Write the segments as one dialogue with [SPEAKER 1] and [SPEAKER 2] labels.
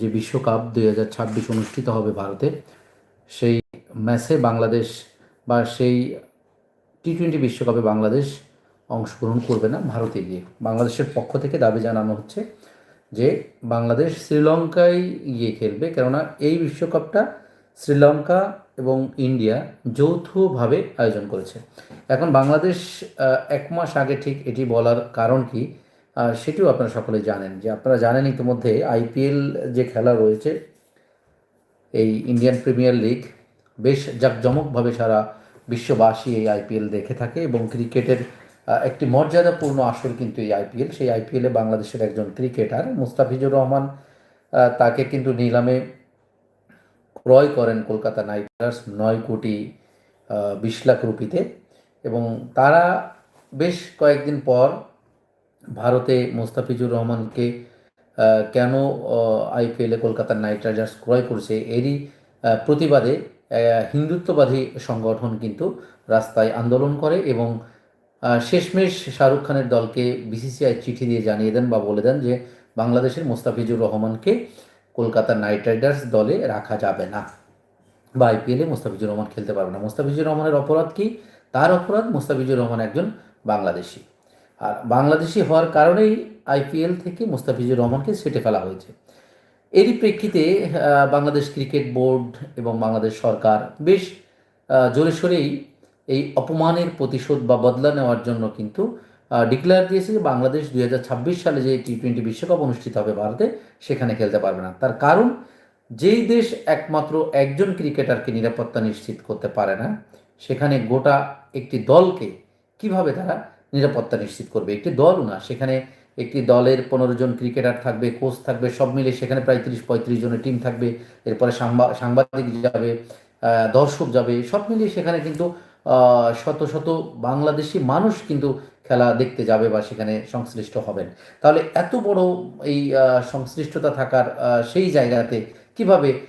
[SPEAKER 1] যে বিশ্বকাপ দুই হাজার ছাব্বিশ অনুষ্ঠিত হবে ভারতে, সেই ম্যাচে বাংলাদেশ বা সেই টি টোয়েন্টি বিশ্বকাপে বাংলাদেশ অংশগ্রহণ করবে না ভারতে গিয়ে বাংলাদেশের পক্ষ থেকে দাবি জানানো হচ্ছে যে বাংলাদেশ শ্রীলঙ্কায় গিয়ে খেলবে, কেননা এই বিশ্বকাপটা শ্রীলঙ্কা এবং ইন্ডিয়া যৌথভাবে আয়োজন করেছে। এখন বাংলাদেশ এক মাস আগে ঠিক এটি বলার কারণ কি? সেটিও আপনারা সকলে জানেন যে আপনারা জানেন ইতিমধ্যে আইপিএল যে খেলা রয়েছে, এই ইন্ডিয়ান প্রিমিয়ার লিগ বেশ জাঁকজমকভাবে সারা বিশ্ববাসী এই আইপিএল দেখে থাকে এবং ক্রিকেটের একটি মর্যাদাপূর্ণ আসর কিন্তু এই আইপিএল। সেই আইপিএলে বাংলাদেশের একজন ক্রিকেটার মুস্তাফিজুর রহমান তাকে কিন্তু নিলামে ক্রয় করেন কলকাতা নাইট রাইডার্স নয় কোটি বিশ লাখ রুপিতে এবং তারা বেশ কয়েকদিন পর ভারতে মোস্তাফিজুর রহমানকে কেন আইপিএলে কলকাতা নাইট রাইডার্স ক্রয় করছে এরই প্রতিবাদে হিন্দুত্ববাদী সংগঠন কিন্তু রাস্তায় আন্দোলন করে এবং শেষমেশ শাহরুখ খানের দলকে বিসিসিআই চিঠি দিয়ে জানিয়ে দেন বা বলে দেন যে বাংলাদেশের মোস্তাফিজুর রহমানকে কলকাতা নাইট রাইডার্স দলে রাখা যাবে না বা আইপিএলে মোস্তাফিজুর রহমান খেলতে পারবে না। মোস্তাফিজুর রহমানের অপরাধ কি? তার অপরাধ মোস্তাফিজুর রহমান একজন বাংলাদেশি। আর বাংলাদেশি হওয়ার কারণেই আইপিএল থেকে মুস্তাফিজুর রহমানকে সেটে ফেলা হয়েছে। এরই প্রেক্ষিতে বাংলাদেশ ক্রিকেট বোর্ড এবং বাংলাদেশ সরকার বেশ জোরে সোরেই এই অপমানের প্রতিশোধ বা বদলা নেওয়ার জন্য কিন্তু ডিক্লেয়ার দিয়েছে যে বাংলাদেশ দুই হাজার ছাব্বিশ সালে যে টি টোয়েন্টি বিশ্বকাপ অনুষ্ঠিত হবে ভারতে, সেখানে খেলতে পারবে না। তার কারণ, যেই দেশ একমাত্র একজন ক্রিকেটারকে নিরাপত্তা নিশ্চিত করতে পারে না, সেখানে গোটা একটি দলকে কীভাবে তারা নিরাপত্তা নিশ্চিত করবে। একটি দলও না, সেখানে একটি দলের পনেরো জন ক্রিকেটার থাকবে কোচ থাকবে, সব মিলে সেখানে প্রায় তিরিশ পঁয়ত্রিশ জনের টিম থাকবে। এরপরে সাংবা- সাংবাদিক যাবে দর্শক যাবে, সব মিলিয়ে সেখানে কিন্তু শত শত বাংলাদেশি মানুষ কিন্তু খেলা দেখতে যাবে বা সেখানে সংশ্লিষ্ট হবেন। তাহলে এত বড় এই সংশ্লিষ্টতা থাকার সেই জায়গাতে কীভাবে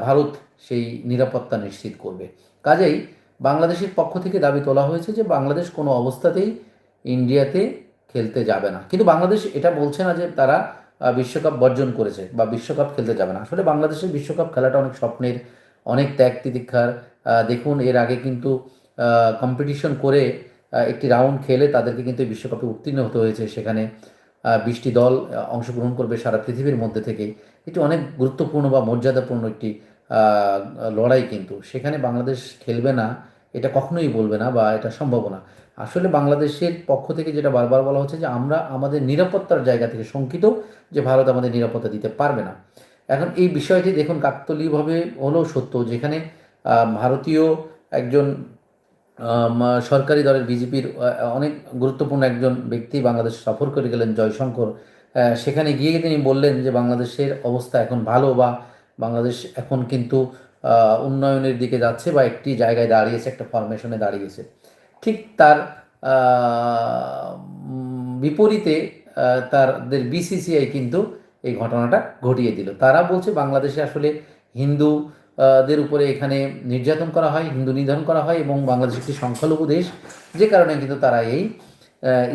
[SPEAKER 1] ভারত সেই নিরাপত্তা নিশ্চিত করবে? কাজেই বাংলাদেশের পক্ষ থেকে দাবি তোলা হয়েছে যে বাংলাদেশ কোনো অবস্থাতেই ইন্ডিয়াতে খেলতে যাবে না। কিন্তু বাংলাদেশ এটা বলছে না যে তারা বিশ্বকাপ বর্জন করেছে বা বিশ্বকাপ খেলতে যাবে না। আসলে বাংলাদেশের বিশ্বকাপ খেলাটা অনেক স্বপ্নের, অনেক ত্যাগ তিতিক্ষার। দেখুন, এর আগে কিন্তু কম্পিটিশন করে একটি রাউন্ড খেলে তাদেরকে কিন্তু এই বিশ্বকাপে উত্তীর্ণ হতে হয়েছে। সেখানে বিশটি দল অংশগ্রহণ করবে সারা পৃথিবীর মধ্যে থেকে। এটি অনেক গুরুত্বপূর্ণ বা মর্যাদাপূর্ণ একটি লড়াই কিন্তু। সেখানে বাংলাদেশ খেলবে না, এটা কখনোই বলবে না বা এটা সম্ভব না। আসলে বাংলাদেশের পক্ষ থেকে যেটা বারবার বলা হচ্ছে যে আমরা আমাদের নিরাপত্তার জায়গা থেকে শঙ্কিত যে ভারত আমাদের নিরাপত্তা দিতে পারবে না। এখন এই বিষয়টি দেখুন কাকতলীয়ভাবে হলেও সত্য যেখানে ভারতীয় একজন সরকারি দলের বিজেপির অনেক গুরুত্বপূর্ণ একজন ব্যক্তি বাংলাদেশ সফর করে গেলেন জয়শঙ্কর সেখানে গিয়ে তিনি বললেন যে বাংলাদেশের অবস্থা এখন ভালো বা বাংলাদেশ এখন কিন্তু উন্নয়নের দিকে যাচ্ছে বা একটি জায়গায় দাঁড়িয়েছে, একটা ফরমেশনে দাঁড়িয়েছে। ঠিক তার বিপরীতে তাদের বিসিসিআই কিন্তু এই ঘটনাটা ঘটিয়ে দিল। তারা বলছে বাংলাদেশে আসলে হিন্দু দের উপরে এখানে নির্যাতন করা হয়, হিন্দু নিধন করা হয় এবং বাংলাদেশ একটি সংখ্যালঘু দেশ, যে কারণে কিন্তু তারা এই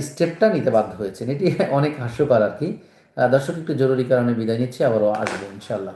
[SPEAKER 1] স্টেপটা নিতে বাধ্য হয়েছেন। এটি অনেক হাস্যকর আর কি। দর্শক, একটু জরুরি কারণে বিদায় নিচ্ছি, আবারও আসব ইনশাল্লাহ